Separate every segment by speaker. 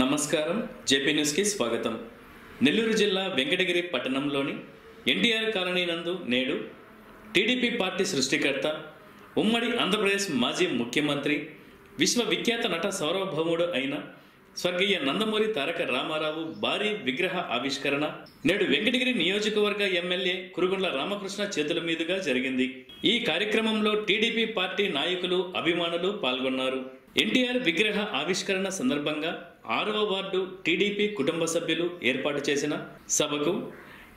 Speaker 1: నమస్కారం. జేపీ న్యూస్కి స్వాగతం. నెల్లూరు జిల్లా వెంకటగిరి పట్టణంలోని ఎన్టీఆర్ కాలనీ నందు నేడు టీడీపీ పార్టీ సృష్టికర్త ఉమ్మడి ఆంధ్రప్రదేశ్ మాజీ ముఖ్యమంత్రి విశ్వవిఖ్యాత నట సౌరభౌముడు అయిన స్వర్గీయ నందమూరి తారక రామారావు భారీ విగ్రహ ఆవిష్కరణ నేడు వెంకటగిరి నియోజకవర్గ ఎమ్మెల్యే కురుగుండ్ల రామకృష్ణ చేతుల మీదుగా జరిగింది. ఈ కార్యక్రమంలో టీడీపీ పార్టీ నాయకులు అభిమానులు పాల్గొన్నారు. ఎన్టీఆర్ విగ్రహ ఆవిష్కరణ సందర్భంగా ఆరవ వార్డు టీడీపీ కుటుంబ సభ్యులు ఏర్పాటు చేసిన సభకు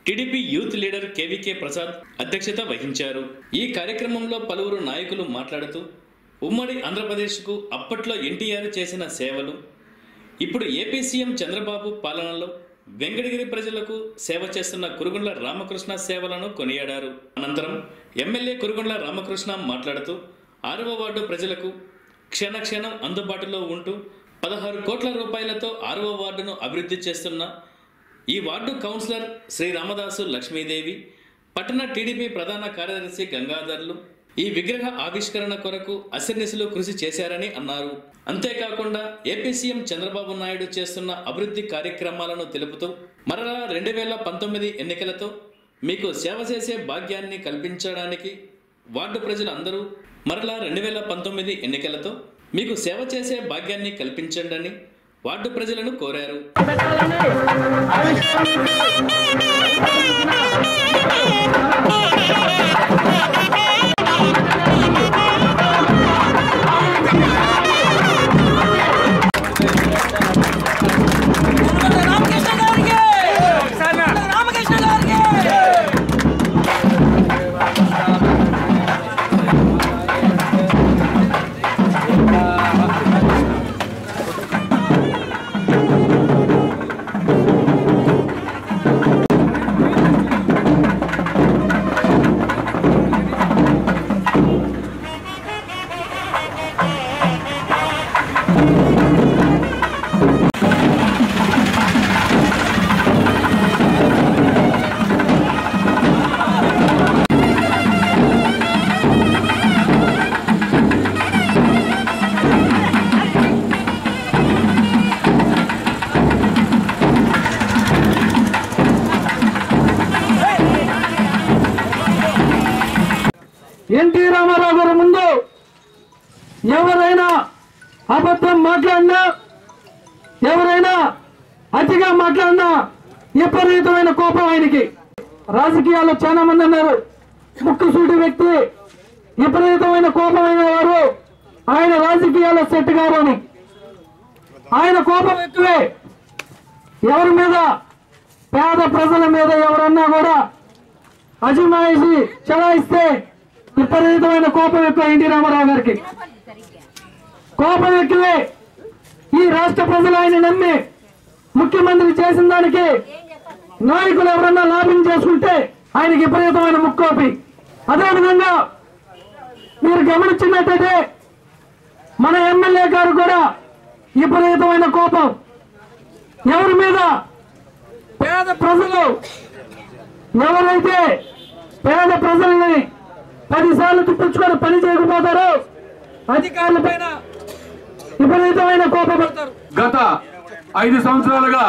Speaker 1: TDP youth leader KVK Prasad అధ్యక్షత వహించారు. ఈ కార్యక్రమంలో పలువురు నాయకులు మాట్లాడుతూ ఉమ్మడి ఆంధ్రప్రదేశ్కు అప్పట్లో ఎన్టీఆర్ చేసిన సేవలు ఇప్పుడు ఏపీ సీఎం చంద్రబాబు పాలనలో వెంకటగిరి ప్రజలకు సేవ చేస్తున్న కురుగుండ్ల రామకృష్ణ సేవలను కొనియాడారు. అనంతరం ఎమ్మెల్యే కురుగుండ్ల రామకృష్ణ మాట్లాడుతూ ఆరవ వార్డు ప్రజలకు క్షణ క్షణం అందుబాటులో ఉంటూ పదహారు కోట్ల రూపాయలతో ఆరవ వార్డును అభివృద్ధి చేస్తున్న ఈ వార్డు కౌన్సిలర్ శ్రీ రామదాసు లక్ష్మీదేవి పట్టణ టీడీపీ ప్రధాన కార్యదర్శి గంగాధర్లు ఈ విగ్రహ ఆవిష్కరణ కొరకు అసిర్నిసులు కృషి చేశారని అన్నారు. అంతేకాకుండా ఏపీ సీఎం చంద్రబాబు నాయుడు చేస్తున్న అభివృద్ధి కార్యక్రమాలను తెలుపుతూ మరలా రెండు వేల పంతొమ్మిది ఎన్నికలతో మీకు సేవ చేసే భాగ్యాన్ని కల్పించడానికి వార్డు ప్రజలందరూ మరలా రెండు వేల పంతొమ్మిది ఎన్నికలతో మీకు సేవ చేసే భాగ్యాన్ని కల్పించండి వార్డు ప్రజలను కోరారు.
Speaker 2: విపరీతమైన కోపం ఆయనకి. రాజకీయాల్లో చాలా మంది అన్నారు. ముక్కుసూటి వ్యక్తి విపరీతమైన కోపమైన వారు ఆయన రాజకీయాల్లో సెట్ గారు అని ఆయన కోపం ఎక్కువే. ఎవరి మీద? పేద ప్రజల మీద ఎవరన్నా కూడా అజమాయిషి చెలాయిస్తే విపరీతమైన కోపం ఎక్కువ ఎన్టీ రామారావు గారికి. కోపం ఎక్కువే. ఈ రాష్ట్ర ప్రజలు ఆయన నమ్మి ముఖ్యమంత్రి చేసిన దానికి నాయకులు ఎవరన్నా లాభం చేసుకుంటే ఆయనకి విపరీతమైన ముక్కోపి. అదేవిధంగా మీరు గమనించినట్టయితే మన ఎమ్మెల్యే గారు కూడా విపరీతమైన కోపం. ఎవరి మీద? పేద ప్రజలు. ఎవరైతే పేద ప్రజల్ని పదిసార్లు తిప్పించుకొని పని చేయకపోతారో అధికారుల పైన విపరీతమైన కోపపడతారు
Speaker 3: గత ఐదు సంవత్సరాలుగా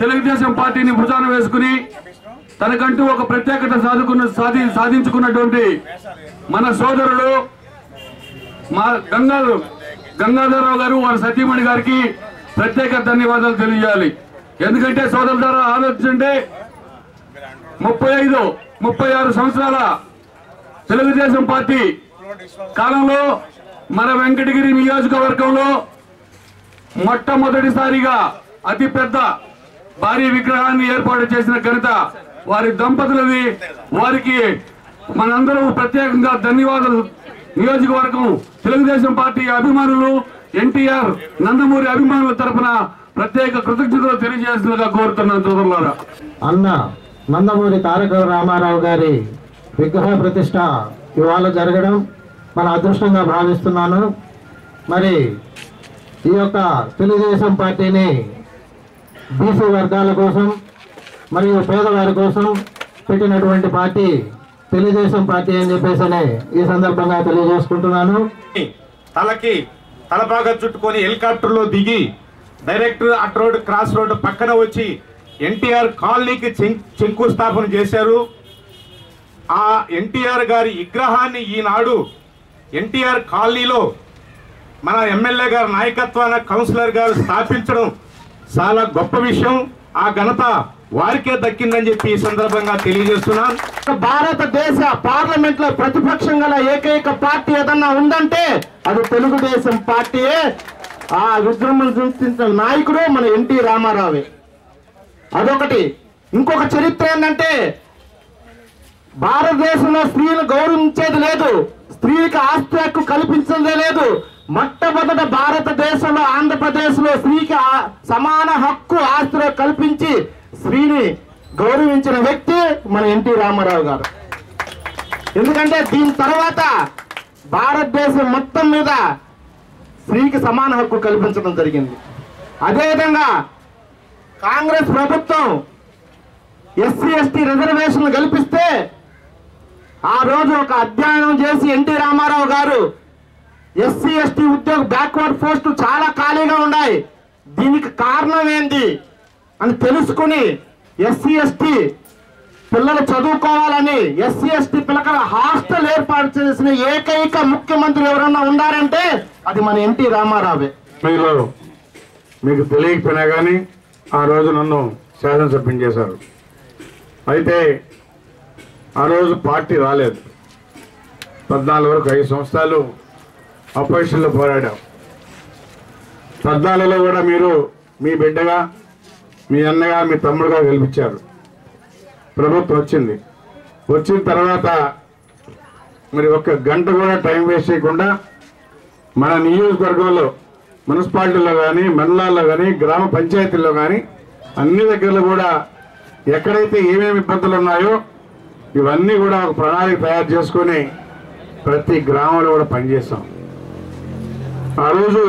Speaker 3: తెలుగుదేశం పార్టీని భుజాన వేసుకుని తనకంటూ ఒక ప్రత్యేకత సాధుకున్న సాధి సాధించుకున్నటువంటి మన సోదరుడు మా గంగా గంగాధరరావు గారు వారి సతీమణి గారికి ప్రత్యేక ధన్యవాదాలు తెలియజేయాలి. ఎందుకంటే సోదరుల ద్వారా ఆలోచించంటే ముప్పై ఐదు ముప్పై ఆరు సంవత్సరాల తెలుగుదేశం పార్టీ కాలంలో మన వెంకటగిరి నియోజకవర్గంలో మొట్టమొదటిసారిగా అతి పెద్ద భారీ విగ్రహాన్ని ఏర్పాటు చేసిన ఘనత వారి దంపతులది. వారికి మనందరం ప్రత్యేకంగా ధన్యవాదాలు. నియోజకవర్గం తెలుగుదేశం పార్టీ అభిమానులు ఎన్టీఆర్ నందమూరి అభిమానుల తరపున ప్రత్యేక కృతజ్ఞతలు తెలియజేస్తున్నగా కోరుతున్నాను సోదరులారా.
Speaker 4: అన్న నందమూరి తారక రామారావు గారి విగ్రహ ప్రతిష్ట ఇవాళ జరగడం మన అదృష్టంగా భావిస్తున్నాను. మరి ఈ యొక్క తెలుగుదేశం పార్టీని బీసీ వర్గాల కోసం మరియు పేదవారి కోసం పెట్టినటువంటి పార్టీ తెలుగుదేశం పార్టీ అని చెప్పేసి ఈ సందర్భంగా తెలియజేసుకుంటున్నాను.
Speaker 5: తలకి తలపాగా చుట్టుకొని హెలికాప్టర్లో దిగి direct at road cross road పక్కన వచ్చి ఎన్టీఆర్ కాలనీకి శంకుస్థాపన చేశారు. ఆ ఎన్టీఆర్ గారి విగ్రహాన్ని ఈనాడు ఎన్టీఆర్ కాలనీలో మన ఎమ్మెల్యే గారి నాయకత్వాన కౌన్సిలర్ గారు స్థాపించడం చాలా గొప్ప విషయం. ఆ ఘనత వారికే దక్కిందని చెప్పి ఈ సందర్భంగా తెలియజేస్తున్నాను.
Speaker 6: భారతదేశ పార్లమెంట్లో ప్రతిపక్షం గల ఏకైక పార్టీ ఏదన్నా ఉందంటే అది తెలుగుదేశం పార్టీయే. ఆ విజృంభణ సృష్టించిన నాయకుడు మన ఎన్టీ రామారావే. అదొకటి. ఇంకొక చరిత్ర ఏంటంటే భారతదేశంలో స్త్రీలు గౌరవించేది లేదు. స్త్రీలకు ఆస్తి హక్కు కల్పించదే లేదు. మొట్టమొదట భారతదేశంలో ఆంధ్రప్రదేశ్లో స్త్రీకి సమాన హక్కు ఆస్తులు కల్పించి స్త్రీని గౌరవించిన వ్యక్తి మన ఎన్టీ రామారావు గారు. ఎందుకంటే దీని తర్వాత భారతదేశం మొత్తం మీద స్త్రీకి సమాన హక్కు కల్పించడం జరిగింది. అదేవిధంగా కాంగ్రెస్ ప్రభుత్వం ఎస్సీ ఎస్టీ రిజర్వేషన్లు కల్పిస్తే ఆ రోజు ఒక అధ్యయనం చేసి ఎన్టీ రామారావు గారు ఎస్సీ ఎస్టీ ఉద్యోగ బ్యాక్వర్డ్ పోస్టు చాలా ఖాళీగా ఉన్నాయి. దీనికి కారణం ఏంది? అని తెలుసుకుని ఎస్సీ ఎస్టీ పిల్లలు చదువుకోవాలని ఎస్సీ ఎస్టీ పిల్లల హాస్టల్ ఏర్పాటు చేసిన ఏకైక ముఖ్యమంత్రి ఎవరన్నా ఉన్నారంటే అది మన ఎన్టీ రామారావే.
Speaker 7: మీరు మీకు తెలియకపోయినా కానీ ఆ రోజు నన్ను శాసనసభ్యం చేశారు. అయితే ఆ రోజు పార్టీ రాలేదు. పద్నాలుగు వరకు ఐదు సంవత్సరాలు అపోజిషన్లో పోరాడాం. పద్నాలుగులో కూడా మీరు మీ బిడ్డగా మీ అన్నగా మీ తమ్ముడుగా గెలిపించారు. ప్రభుత్వం వచ్చింది. వచ్చిన తర్వాత మరి ఒక్క గంట కూడా టైం వేస్ట్ చేయకుండా మన నియోజకవర్గంలో మున్సిపాలిటీలో కానీ మండలాల్లో కానీ గ్రామ పంచాయతీల్లో కానీ అన్ని దగ్గరలో కూడా ఎక్కడైతే ఏమేమి ఇబ్బందులు ఉన్నాయో ఇవన్నీ కూడా ఒక ప్రణాళిక తయారు చేసుకొని ప్రతి గ్రామంలో కూడా పనిచేస్తాం ఆ రోజు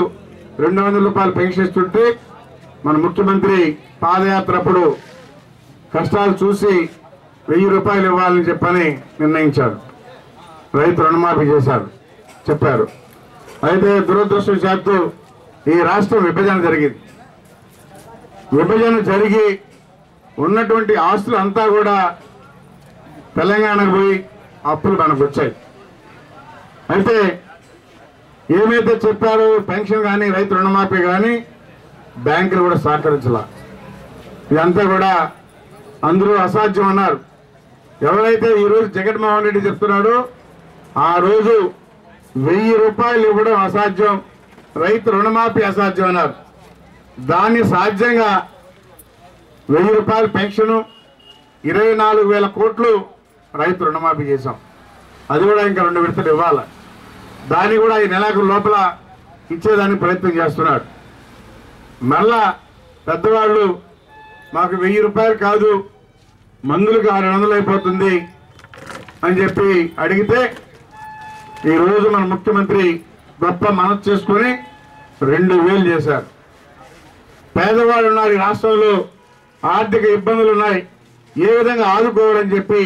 Speaker 7: రెండు వందల రూపాయలు పెన్షన్ ఇస్తుంటే మన ముఖ్యమంత్రి పాదయాత్ర అప్పుడు కష్టాలు చూసి వెయ్యి రూపాయలు ఇవ్వాలని చెప్పని నిర్ణయించారు. రైతు రుణమాఫీ చేశారు చెప్పారు. అయితే దురదృష్టవశాత్తు ఈ రాష్ట్రం విభజన జరిగింది. విభజన జరిగి ఉన్నటువంటి ఆస్తులు అంతా కూడా తెలంగాణకు పోయి అప్పులు మనకు వచ్చాయి. అయితే ఏమైతే చెప్పారో పెన్షన్ కానీ రైతు రుణమాఫీ కానీ బ్యాంకులు కూడా సహకరించాల. ఇదంతా కూడా అందరూ అసాధ్యం అన్నారు. ఎవరైతే ఈరోజు జగన్మోహన్ రెడ్డి చెప్తున్నాడో ఆ రోజు వెయ్యి రూపాయలు ఇవ్వడం అసాధ్యం రైతు రుణమాఫీ అసాధ్యం అన్నారు. దాన్ని సాధ్యంగా వెయ్యి రూపాయల పెన్షను ఇరవై నాలుగు వేల కోట్లు రైతు రుణమాఫీ చేశాం. అది కూడా ఇంకా రెండు విడతలు ఇవ్వాలి? దాన్ని కూడా ఈ నెలకు లోపల ఇచ్చేదానికి ప్రయత్నం చేస్తున్నాడు. మళ్ళా పెద్దవాళ్ళు మాకు వెయ్యి రూపాయలు కాదు మందులకు ఆరు వందలు అయిపోతుంది అని చెప్పి అడిగితే ఈరోజు మన ముఖ్యమంత్రి గొప్ప మనసు చేసుకొని రెండు వేలు చేశారు. పేదవాళ్ళు ఉన్నారు ఈ రాష్ట్రంలో ఆర్థిక ఇబ్బందులు ఉన్నాయి. ఏ విధంగా ఆదుకోవాలని చెప్పి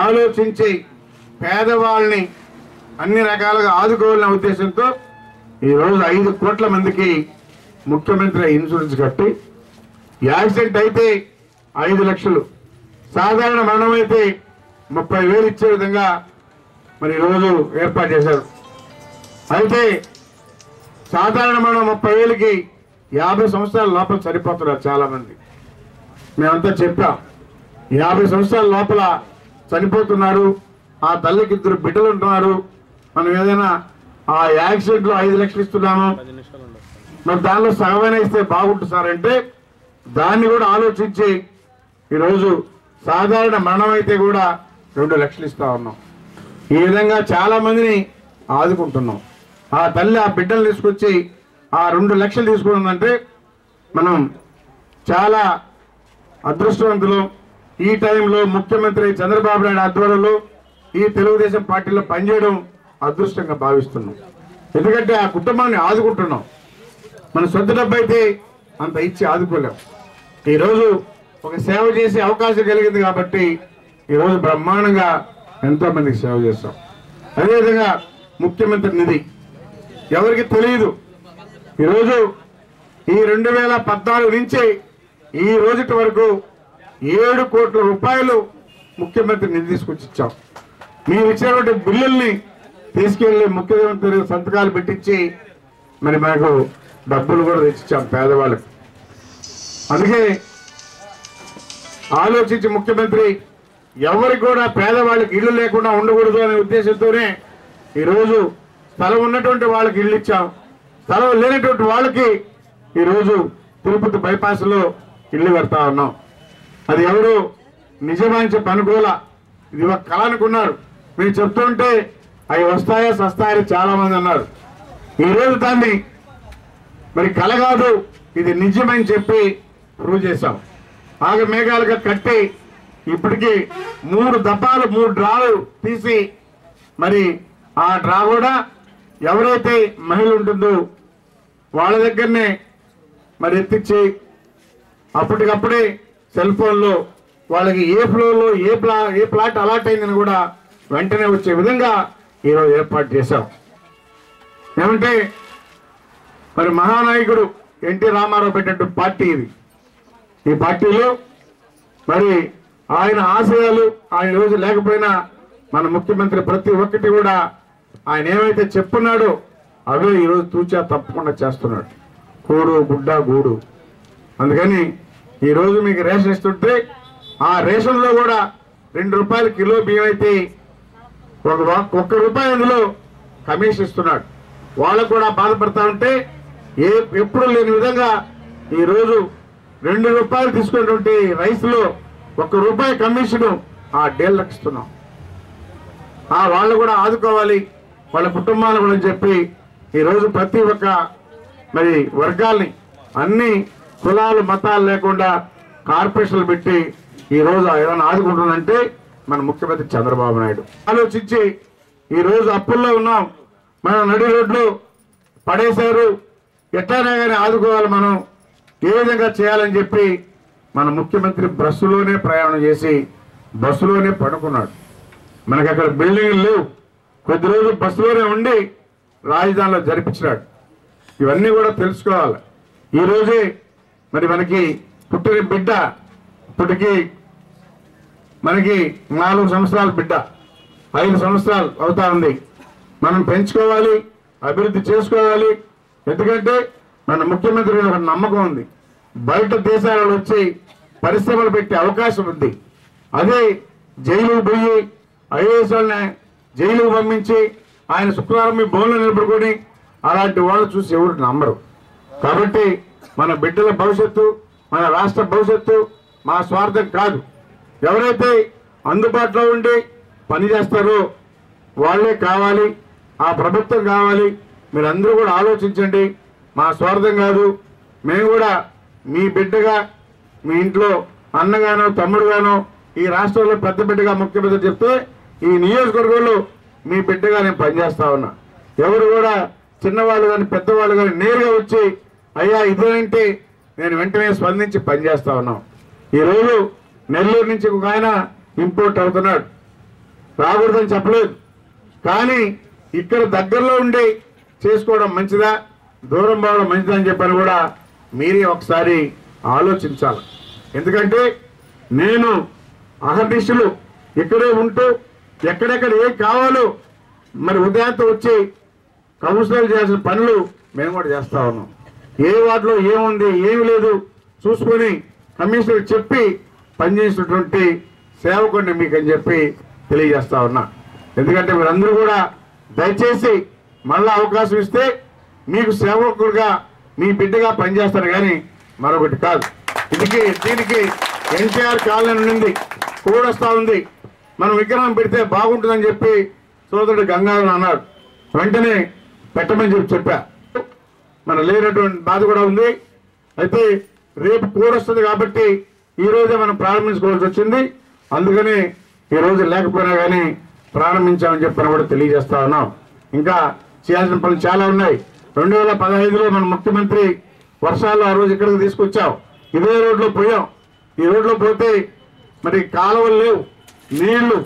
Speaker 7: ఆలోచించి పేదవాళ్ళని అన్ని రకాలుగా ఆదుకోవాలనే ఉద్దేశంతో ఈరోజు ఐదు కోట్ల మందికి ముఖ్యమంత్రి ఇన్సూరెన్స్ కట్టి యాక్సిడెంట్ అయితే ఐదు లక్షలు సాధారణ మరణం అయితే ముప్పై వేలు ఇచ్చే విధంగా మరి ఈరోజు ఏర్పాటు చేశారు. అయితే సాధారణ మరణం ముప్పై వేలకి యాభై సంవత్సరాల లోపల సరిపోతున్నారు చాలామంది. మేమంతా చెప్పాం యాభై సంవత్సరాల లోపల చనిపోతున్నారు ఆ తల్లికి ఇద్దరు బిడ్డలు ఉంటున్నారు మనం ఏదైనా ఆ యాక్సిడెంట్లో ఐదు లక్షలు ఇస్తున్నాము మరి దానిలో సగమైన ఇస్తే బాగుంటుంది సార్ అంటే దాన్ని కూడా ఆలోచించి ఈరోజు సాధారణ మరణం అయితే కూడా రెండు లక్షలు ఇస్తా ఉన్నాం. ఈ విధంగా చాలా మందిని ఆదుకుంటున్నాం. ఆ తల్లి ఆ బిడ్డలు తీసుకొచ్చి ఆ రెండు లక్షలు తీసుకుందంటే మనం చాలా అదృష్టవంతులు. ఈ టైంలో ముఖ్యమంత్రి చంద్రబాబు నాయుడు ఆధ్వర్యంలో ఈ తెలుగుదేశం పార్టీలో పనిచేయడం అదృష్టంగా భావిస్తున్నాం. ఎందుకంటే ఆ కుటుంబాన్ని ఆదుకుంటున్నాం. మన సొంత డబ్బు అయితే అంత ఇచ్చి ఆదుకోలేం. ఈరోజు ఒక సేవ చేసే అవకాశం కలిగింది కాబట్టి ఈరోజు బ్రహ్మాండంగా ఎంతో మందికి సేవ చేస్తాం. అదేవిధంగా ముఖ్యమంత్రి నిధి. ఎవరికి తెలియదు. ఈరోజు ఈ రెండు వేల పద్నాలుగు నుంచి ఈ రోజుటి వరకు ఏడు కోట్ల రూపాయలు ముఖ్యమంత్రి నిధి తీసుకొచ్చి ఇచ్చాం. మీరు ఇచ్చినటువంటి బిల్లుల్ని తీసుకెళ్ళి ముఖ్యమంత్రి సంతకాలు పెట్టించి మరి మనకు డబ్బులు కూడా తెచ్చిచ్చాం పేదవాళ్ళకి. అందుకే ఆలోచించి ముఖ్యమంత్రి ఎవరికి కూడా పేదవాళ్ళకి ఇల్లు లేకుండా ఉండకూడదు అనే ఉద్దేశంతోనే ఈరోజు స్థలం ఉన్నటువంటి వాళ్ళకి ఇల్లు ఇచ్చాం. స్థలం లేనటువంటి వాళ్ళకి ఈరోజు తిరుపతి బైపాస్లో ఇల్లు కడతా ఉన్నాం. అది ఎవరు నిజమని చెప్పి అనుకోలా ఇది ఒక కళ అనుకున్నారు. మీరు చెప్తుంటే అవి వస్తాయా సస్తాయని చాలా మంది అన్నారు. ఈరోజు దాన్ని మరి కల కాదు ఇది నిజమని చెప్పి ప్రూవ్ చేశాం. ఆగ మేఘాలుగా కట్టి ఇప్పటికీ మూడు దఫాలు మూడు డ్రాలు తీసి మరి ఆ డ్రా కూడా ఎవరైతే మహిళ ఉంటుందో వాళ్ళ దగ్గరనే మరి ఎత్తిచ్చి అప్పటికప్పుడే సెల్ ఫోన్లో వాళ్ళకి ఏ ఫ్లోర్లో ఏ ప్లా ఏ ప్లాట్ అలాట్ అయిందని కూడా వెంటనే వచ్చే విధంగా ఈరోజు ఏర్పాటు చేశాం ఏమంటే మరి మహానాయకుడు ఎన్టీ రామారావు పెట్టినట్టు పార్టీ ఇది. ఈ పార్టీలో మరి ఆయన ఆశయాలు ఆయన రోజు లేకపోయినా మన ముఖ్యమంత్రి ప్రతి ఒక్కటి కూడా ఆయన ఏమైతే చెప్పున్నాడో అవే ఈరోజు తూచా తప్పకుండా చేస్తున్నాడు. కూడు గుడ్డ గూడు. అందుకని ఈరోజు మీకు రేషన్ ఇస్తుంటే ఆ రేషన్లో కూడా రెండు రూపాయలు కిలో బియ్యం అయితే ఒక ఒక్క రూపాయి అందులో కమిషన్ ఇస్తున్నాడు. వాళ్ళకు కూడా బాధపడతా ఉంటే ఏ ఎప్పుడు లేని విధంగా ఈరోజు రెండు రూపాయలు తీసుకున్నటువంటి రైతులు ఒక్క రూపాయి కమిషన్ ఆ డీలర్కి ఇస్తున్నాం. ఆ వాళ్ళు కూడా ఆదుకోవాలి వాళ్ళ కుటుంబాలు కూడా చెప్పి ఈరోజు ప్రతి ఒక్క మరి వర్గాల్ని అన్ని కులాలు మతాలు లేకుండా కార్పొరేషన్లు పెట్టి ఈరోజు ఏమైనా ఆదుకుంటుందంటే మన ముఖ్యమంత్రి చంద్రబాబు నాయుడు. ఆలోచించి ఈరోజు అప్పుల్లో ఉన్నాం. మనం నడి రోడ్లు పడేశారు. ఎట్లానే కానీ ఆదుకోవాలి మనం. ఏ విధంగా చేయాలని చెప్పి మన ముఖ్యమంత్రి బస్సులోనే ప్రయాణం చేసి బస్సులోనే పడుకున్నాడు. మనకి అక్కడ బిల్డింగ్లు లేవు. కొద్ది రోజులు బస్సులోనే ఉండి రాజధానిలో జరిపించినాడు. ఇవన్నీ కూడా తెలుసుకోవాలి. ఈరోజే మరి మనకి పుట్టిన బిడ్డ ఇప్పటికి మనకి నాలుగు సంవత్సరాల బిడ్డ ఐదు సంవత్సరాలు అవుతా ఉంది. మనం పెంచుకోవాలి అభివృద్ధి చేసుకోవాలి. ఎందుకంటే మన ముఖ్యమంత్రి ఒక నమ్మకం ఉంది. బయట దేశాలలో వచ్చి పరిశ్రమలు పెట్టే అవకాశం ఉంది. అదే జైలు పోయి ఐఏఎస్ వాళ్ళని జైలుకు పంపించి ఆయన శుక్రవారం మీ బోన్లో నిలబడుకొని అలాంటి వాళ్ళు చూసి ఎవరు నమ్మరు. కాబట్టి మన బిడ్డల భవిష్యత్తు మన రాష్ట్ర భవిష్యత్తు మా స్వార్థం కాదు. ఎవరైతే అందుబాటులో ఉండి పని చేస్తారో వాళ్ళే కావాలి ఆ ప్రభుత్వం కావాలి మీరందరూ కూడా ఆలోచించండి. మా స్వార్థం కాదు. మేము కూడా మీ బిడ్డగా మీ ఇంట్లో అన్నగానో తమ్ముడుగానో ఈ రాష్ట్రంలో పెద్ద బిడ్డగా ముఖ్యమంత్రి చెప్తే ఈ నియోజకవర్గంలో మీ బిడ్డగా నేను పనిచేస్తా ఉన్నా. ఎవరు కూడా చిన్నవాళ్ళు కానీ పెద్దవాళ్ళు కానీ నేరుగా వచ్చి అయ్యా ఇదేంటి? నేను వెంటనే స్పందించి పనిచేస్తా ఉన్నాం. ఈరోజు నెల్లూరు నుంచి ఒక ఆయన ఇంపోర్ట్ అవుతున్నాడు. రాకూడదని చెప్పలేదు. కానీ ఇక్కడ దగ్గరలో ఉండి చేసుకోవడం మంచిదా? దూరం పోవడం మంచిదా అని చెప్పని కూడా మీరే ఒకసారి ఆలోచించాలి. ఎందుకంటే నేను అహర్నిశలు ఇక్కడే ఉంటూ ఎక్కడెక్కడ ఏం కావాలో మరి ఉదయంతో వచ్చి కౌన్సిలర్ చేసిన పనులు మేము కూడా చేస్తా ఉన్నాం. ఏ వార్డులో ఏముంది ఏమి లేదు చూసుకొని కమిషనర్ చెప్పి పనిచేసినటువంటి సేవకుడిని మీకు అని చెప్పి తెలియజేస్తా ఉన్నా. ఎందుకంటే మీరందరూ కూడా దయచేసి మళ్ళీ అవకాశం ఇస్తే మీకు సేవకుడిగా మీ బిడ్డగా పనిచేస్తారు కానీ మరొకటి కాదు. ఇది దీనికి ఎన్టీఆర్ కాలనీ నుండి కూడొస్తా ఉంది. మనం విగ్రహం పెడితే బాగుంటుందని చెప్పి సోదరుడు గంగాధర్ అన్నాడు వెంటనే పెట్టమని చెప్పి చెప్పా. మన లేనటువంటి బాధ కూడా ఉంది. అయితే రేపు కూడొస్తుంది కాబట్టి ఈ రోజే మనం ప్రారంభించుకోవాల్సి వచ్చింది. అందుకని ఈరోజు లేకపోయినా కానీ ప్రారంభించామని చెప్పని కూడా తెలియజేస్తా ఉన్నాం. ఇంకా చేయాల్సిన పనులు చాలా ఉన్నాయి. రెండు వేల పదహైదులో మన ముఖ్యమంత్రి వర్షాలు ఆ రోజు ఇక్కడికి తీసుకొచ్చాం. ఇదే రోడ్లో పోయాం. ఈ రోడ్లో పోతే మరి కాలువలు లేవు. నీళ్ళు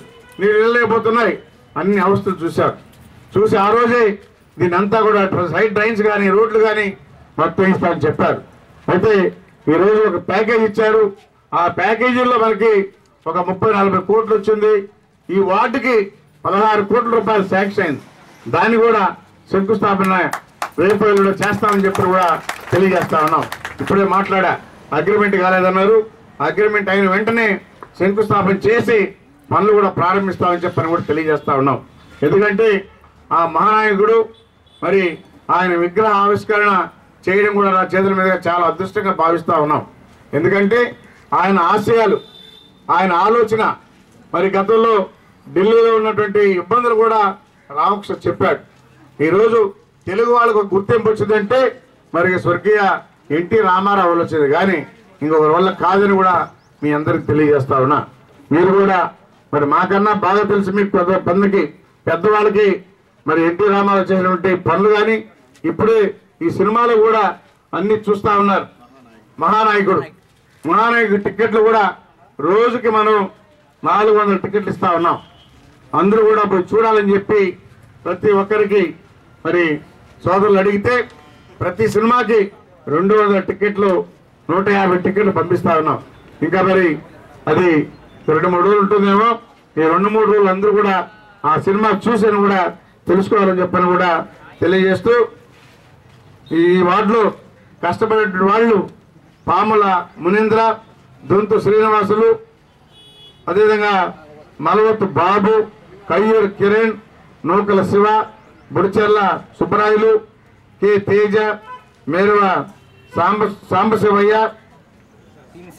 Speaker 7: నీళ్ళు వెళ్ళలేకపోతున్నాయి. అన్ని అవస్థలు చూశారు చూసి ఆ రోజే దీని అంతా కూడా సైడ్ డ్రైన్స్ కానీ రోడ్లు కానీ మొత్తం ఇస్తామని చెప్పారు. అయితే ఈరోజు ఒక ప్యాకేజ్ ఇచ్చారు. ఆ ప్యాకేజీలో మనకి ఒక ముప్పై నలభై కోట్లు వచ్చింది. ఈ వార్డుకి పదహారు కోట్ల రూపాయలు శాంక్షన్. అయింది దాన్ని కూడా శంకుస్థాపన రేపు చేస్తామని చెప్పి కూడా తెలియజేస్తా ఉన్నాం. ఇప్పుడే మాట్లాడా. అగ్రిమెంట్ కాలేదన్నారు. అగ్రిమెంట్ అయిన వెంటనే శంకుస్థాపన చేసి పనులు కూడా ప్రారంభిస్తామని చెప్పని కూడా తెలియజేస్తా ఉన్నాం. ఎందుకంటే ఆ మహానాయకుడు మరి ఆయన విగ్రహ ఆవిష్కరణ చేయడం కూడా నా చేతుల మీద చాలా అదృష్టంగా భావిస్తూ ఉన్నాం. ఎందుకంటే ఆయన ఆశయాలు ఆయన ఆలోచన. మరి గతంలో ఢిల్లీలో ఉన్నటువంటి ఇబ్బందులు కూడా రామకృష్ణ చెప్పాడు. ఈరోజు తెలుగు వాళ్ళకు గుర్తింపు వచ్చిందంటే మరి స్వర్గీయ ఎన్టీ రామారావు వల్ల వచ్చింది. కానీ ఇంకొకరి వల్ల కాదని కూడా మీ అందరికి తెలియజేస్తా ఉన్నా. మీరు కూడా మరి మాకన్నా బాగా తెలిసి మీకు పెద్ద పనులకి పెద్దవాళ్ళకి మరి ఎన్టీ రామారావు చేసినటువంటి పనులు కానీ ఇప్పుడే ఈ సినిమాలు కూడా అన్ని చూస్తా ఉన్నారు. మహానాయకుడు. మహానాయకు టికెట్లు కూడా రోజుకి మనం నాలుగు వందల టికెట్లు ఇస్తా ఉన్నాం. అందరూ కూడా పోయి చూడాలని చెప్పి ప్రతి ఒక్కరికి మరి సోదరులు అడిగితే ప్రతి సినిమాకి రెండు వందల టికెట్లు నూట యాభై టికెట్లు పంపిస్తా ఉన్నాం. ఇంకా మరి అది రెండు మూడు రోజులు ఉంటుందేమో ఈ రెండు మూడు రోజులు అందరూ కూడా ఆ సినిమా చూసి కూడా తెలుసుకోవాలని చెప్పని కూడా తెలియజేస్తూ ఈ వార్డులో కష్టపడేటువంటి వాళ్ళు పాముల మునీంద్ర దొంతు శ్రీనివాసులు అదేవిధంగా మలవత్తు బాబు కయ్యూరు కిరణ్ నూకల శివ బుడిచెర్ల సుబ్బరాయులు కె తేజ మేరువ సాంబ సాంబశివయ్య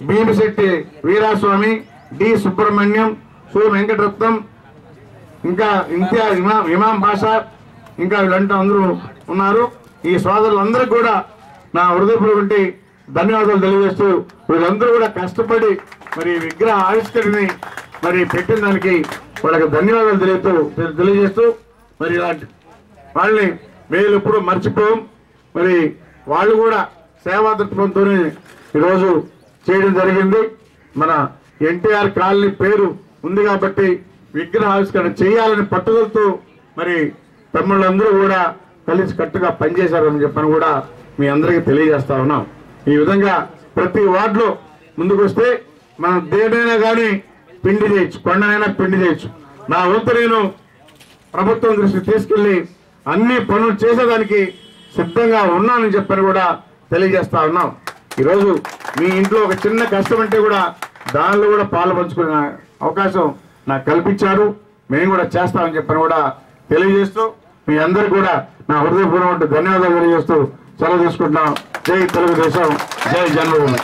Speaker 7: భీమశెట్టి వీరాస్వామి డి సుబ్రహ్మణ్యం సు వెంకటరత్నం ఇంకా ఇంతియాజ్ ఇమాం ఇమాం బాషా ఇంకా వీళ్ళంతా అందరూ ఉన్నారు. ఈ సోదరులందరికీ కూడా నా హృదయపూర్వకంటి ధన్యవాదాలు తెలియజేస్తూ వీళ్ళందరూ కూడా కష్టపడి మరి విగ్రహ ఆవిష్కరణని మరి పెట్టిన దానికి వాళ్ళకి ధన్యవాదాలు తెలియతూ తెలియజేస్తూ మరి ఇలాంటి వాళ్ళని మేము ఎప్పుడు మర్చిపోం. మరి వాళ్ళు కూడా సేవా దృక్పథంతోనే ఈరోజు చేయడం జరిగింది. మన ఎన్టీఆర్ కాలనీ పేరు ఉంది కాబట్టి విగ్రహ ఆవిష్కరణ చేయాలని పట్టుదలతో మరి తమ్ముళ్ళందరూ కూడా కలిసి కట్టుగా పనిచేశారని చెప్పని కూడా మీ అందరికీ తెలియజేస్తా ఉన్నాం. ఈ విధంగా ప్రతి వార్డులో ముందుకు వస్తే మనం దేనైనా కానీ పిండి చేయొచ్చు కొండనైనా పిండి చేయొచ్చు. నా వంతు నేను ప్రభుత్వం దృష్టి తీసుకెళ్ళి అన్ని పనులు చేసేదానికి సిద్ధంగా ఉన్నానని చెప్పని కూడా తెలియజేస్తా ఉన్నాం. ఈరోజు మీ ఇంట్లో ఒక చిన్న కష్టం అంటే కూడా దానిలో కూడా పాలు పంచుకునే అవకాశం నాకు కల్పించారు. మేము కూడా చేస్తామని చెప్పని కూడా తెలియజేస్తూ మీ అందరికి కూడా నా హృదయపూర్వక ధన్యవాదాలు తెలియజేస్తూ సెలవు తీసుకుంటున్నాం జై తెలుగుదేశం జై జన్మభూమి